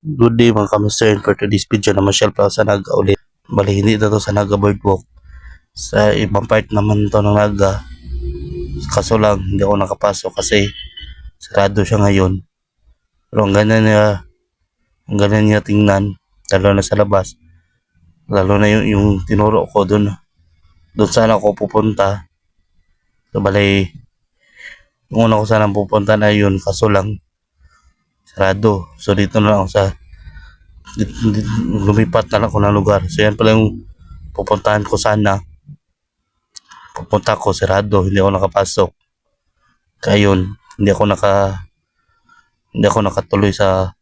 Good day mga kamister and for today's video naman pa sa Naga ulit. Bali hindi na to sa Naga Boardwalk. Sa ibang part naman to ng Naga. Kaso lang hindi ako nakapasok kasi sarado siya ngayon. Pero ang ganyan niya, ang ganyan niya tingnan, lalo na sa labas. Lalo na yung, yung tinuro ko doon. Doon sana ako pupunta. So bali, yung una ko sana pupunta na yun, kaso lang sarado. So dito na lang sa di- di- lumipat na lang ako ng lugar. So yan pala yung pupuntahan ko sana. Pupunta ko sarado, hindi ako nakapasok. Kaya yun, hindi ako naka hindi ako nakatuloy sa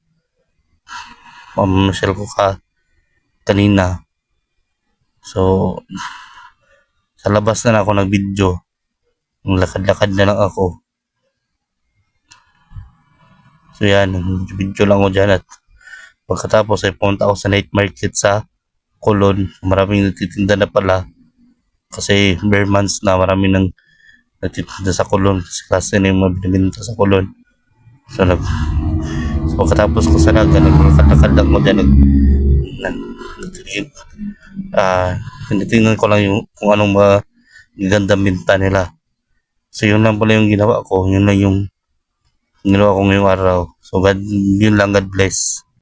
pamamasyal ko ka kanina. So sa labas na lang ako nag-video. Lakad-lakad na lang ako. So yan, video lang ako dyan at pagkatapos ay pumunta ako sa night market sa Colon. Maraming nagtitinda na pala kasi bare months na marami nang nagtitinda sa Colon kasi klase na yung mga sa Colon. So, nag, so pagkatapos ko sa naga, nagkakad lang ko dyan, nag, nag, ah, tinitingnan ko lang yung kung anong mga ganda minta nila. So yun lang pala yung ginawa ko, yun lang yung ginawa ko ngayong araw. So God, yun lang God bless.